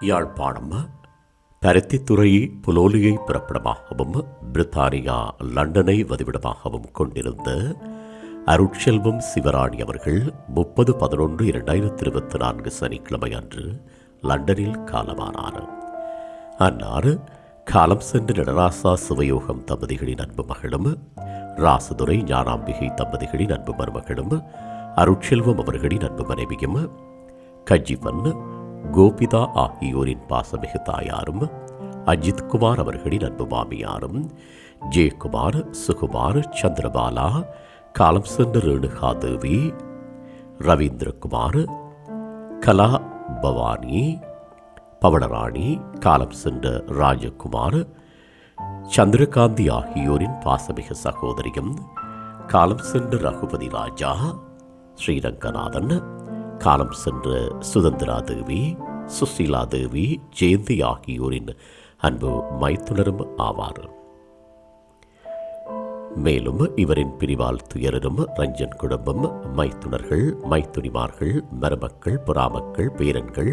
யாழ்ப்பாணம் பருத்தித்துறை புலோலியை பிறப்பிடமாகவும் பிரித்தானியா லண்டனை வதிவிடமாகவும் கொண்டிருந்த அருட்செல்வம் சிவராணி அவர்கள் முப்பது பதினொன்று இரண்டாயிரத்தி இருபத்தி நான்கு சனிக்கிழமை அன்று லண்டனில் காலமானார். அன்னார் காலம் சென்ற நடராசா சிவயோகம் தம்பதிகளின் அன்பு மகளும் ராசதுரை ஞானாம்பிகை தம்பதிகளின் அன்பு மருமகளும் அருட்செல்வம் அவர்களின் அன்பு மனைவியும் கஜிவன் கோபிதா ஆகியோரின் பாசமிகு தாயாரும் அஜித் குமார் அவர்களின் அன்பு மாமியாரும் ஜெயக்குமார் சுகுமார் சந்திரபாலா காலம் சென்ற ரேணுகா தேவி ரவீந்திரகுமார் கலா பவானி பவளராணி காலம் சென்ற ராஜகுமார் சந்திரகாந்தி ஆகியோரின் பாசமிகு சகோதரியும் காலம் சென்ற ரகுபதி ராஜா ஸ்ரீரங்கநாதன் காலம் சென்ற சுதந்திரா தேவி சுசீலா தேவி ஜெயந்தி ஆகியோரின் அன்பு மைத்துனரும் ஆவார். மேலும் இவரின் பிரிவால் துயரரும் ரஞ்சன் குடும்பம் மைத்துனர்கள் மைத்துனிமார்கள் மருமக்கள் புறாமக்கள் பேரன்கள்